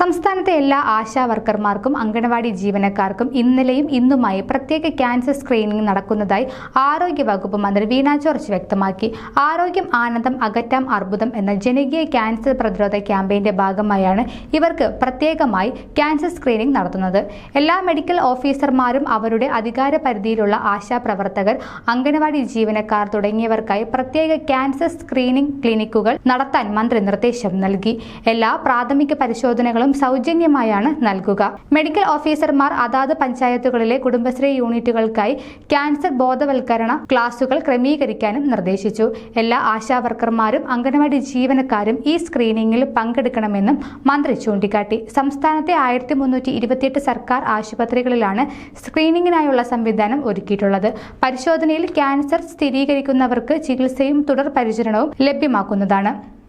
സംസ്ഥാനത്തെ എല്ലാ ആശാ വർക്കർമാർക്കും അംഗനവാടി ജീവനക്കാർക്കും ഇന്നലെയും ഇന്നുമായി പ്രത്യേക ക്യാൻസർ സ്ക്രീനിംഗ് നടക്കുന്നതായി ആരോഗ്യ വകുപ്പ് മന്ത്രി വീണ ജോർജ് വ്യക്തമാക്കി. ആരോഗ്യം ആനന്ദം അകറ്റാം അർബുദം എന്ന ജനകീയ ക്യാൻസർ പ്രതിരോധ ക്യാമ്പയിന്റെ ഭാഗമായാണ് ഇവർക്ക് പ്രത്യേകമായി ക്യാൻസർ സ്ക്രീനിംഗ് നടത്തുന്നത്. എല്ലാ മെഡിക്കൽ ഓഫീസർമാരും അവരുടെ അധികാര പരിധിയിലുള്ള ആശാപ്രവർത്തകർ പ്രവർത്തകർ അംഗനവാടി ജീവനക്കാർ തുടങ്ങിയവർക്കായി പ്രത്യേക ക്യാൻസർ സ്ക്രീനിംഗ് ക്ലിനിക്കുകൾ നടത്താൻ മന്ത്രി നിർദ്ദേശം നൽകി. എല്ലാ പ്രാഥമിക പരിശോധനകളും സൗജന്യമായാണ് നൽകുക. മെഡിക്കൽ ഓഫീസർമാർ അതാത് പഞ്ചായത്തുകളിലെ കുടുംബശ്രീ യൂണിറ്റുകൾക്കായി ക്യാൻസർ ബോധവൽക്കരണ ക്ലാസുകൾ ക്രമീകരിക്കാനും നിർദ്ദേശിച്ചു. എല്ലാ ആശാവർക്കർമാരും അംഗനവാടി ജീവനക്കാരും ഈ സ്ക്രീനിംഗിൽ പങ്കെടുക്കണമെന്നും മന്ത്രി ചൂണ്ടിക്കാട്ടി. സംസ്ഥാനത്തെ ആയിരത്തി മുന്നൂറ്റി ഇരുപത്തിയെട്ട് സർക്കാർ ആശുപത്രികളിലാണ് സ്ക്രീനിംഗിനായുള്ള സംവിധാനം ഒരുക്കിയിട്ടുള്ളത്. പരിശോധനയിൽ ക്യാൻസർ സ്ഥിരീകരിക്കുന്നവർക്ക് ചികിത്സയും തുടർ പരിചരണവും ലഭ്യമാക്കുന്നതാണ്.